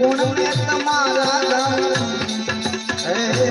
ગુણ મે તમારા ગાન હે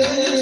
Hallelujah.